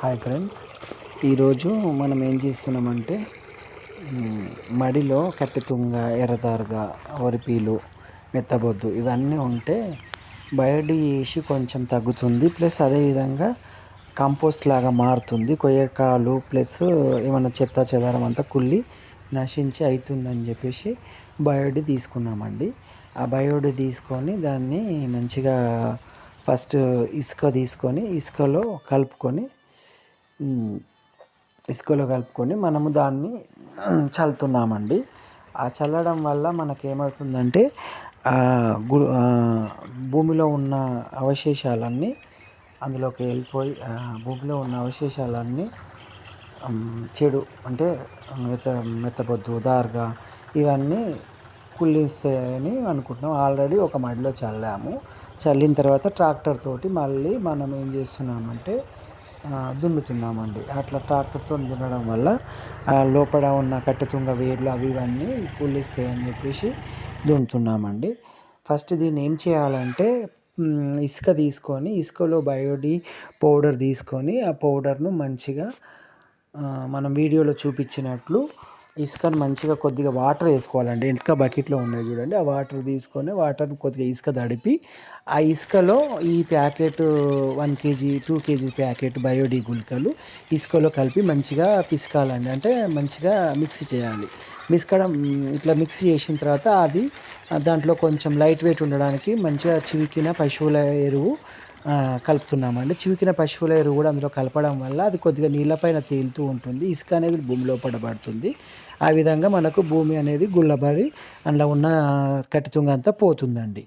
Hi friends ఈరోజు మనం ఏం చేస్తున్నామంటే మడిలో మడిలో కట్టెతుంగ ఎర్రదారుగ వరిపీలు మెత్తబొద్దు ఇవన్నీ ఉంటే బయట వేసి కొంచెం తగ్గుతుంది. ప్లస్ అదేవిధంగా కంపోస్ట్ లాగా మారుతుంది. కొయ్యకాలు ప్లస్ ఏమైనా చెత్త చెదారం అంతా కుళ్ళి నశించి అవుతుందని చెప్పేసి బయోడి తీసుకున్నామండి. ఆ బయోడి తీసుకొని దాన్ని మంచిగా ఫస్ట్ ఇసుక తీసుకొని ఇసుకలో కలుపుకొని ఇసుకలో కలుపుకొని మనము దాన్ని చల్లుతున్నామండి. ఆ చల్లడం వల్ల మనకేమవుతుందంటే గు భూమిలో ఉన్న అవశేషాలన్నీ అందులోకి వెళ్ళిపోయి భూమిలో ఉన్న అవశేషాలన్నీ చెడు అంటే మెత్త మెత్తబొద్దు దారుగా ఇవన్నీ కుళ్ళిస్తాయని అనుకుంటున్నాం. ఆల్రెడీ ఒక మడిలో చల్లాము. చల్లిన తర్వాత ట్రాక్టర్ తోటి మళ్ళీ మనం ఏం చేస్తున్నామంటే దున్నుతున్నామండి. అట్లా ట్రాక్టర్తో దున్నడం వల్ల ఆ లోపల ఉన్న కట్టెతుంగ వేర్లు అవి ఇవన్నీ కూలిస్తాయని చెప్పేసి దున్నుతున్నామండి. ఫస్ట్ దీన్ని ఏం చేయాలంటే ఇసుక తీసుకొని ఇసుకలో బయోడి పౌడర్ తీసుకొని ఆ పౌడర్ను మంచిగా మనం వీడియోలో చూపించినట్లు ఇసుకను మంచిగా కొద్దిగా వాటర్ వేసుకోవాలండి. ఇంకా బకెట్లో ఉన్నాయి చూడండి. ఆ వాటర్ తీసుకొని వాటర్ కొద్దిగా ఇసుక తడిపి ఆ ఇసుకలో ఈ packet one kg two kg packet బయోడీ గుల్కలు ఇసుకలో కలిపి మంచిగా పిసకాలండి. అంటే మంచిగా మిక్స్ చేయాలి. మిసకడం ఇట్లా మిక్స్ చేసిన తర్వాత అది దాంట్లో కొంచెం లైట్ వెయిట్ ఉండడానికి మంచిగా చివికిన పశువుల ఎరువు కలుపుతున్నామండి. చివికిన పశువుల ఎరువు కూడా అందులో కలపడం వల్ల అది కొద్దిగా నీళ్ళపైన తేలుతూ ఉంటుంది. ఇసుక అనేది భూమిలో పడబడుతుంది ఆ విధంగా మనకు భూమి అనేది గుల్లబారి అందులో ఉన్న కటితుంగ అంతా పోతుందండి.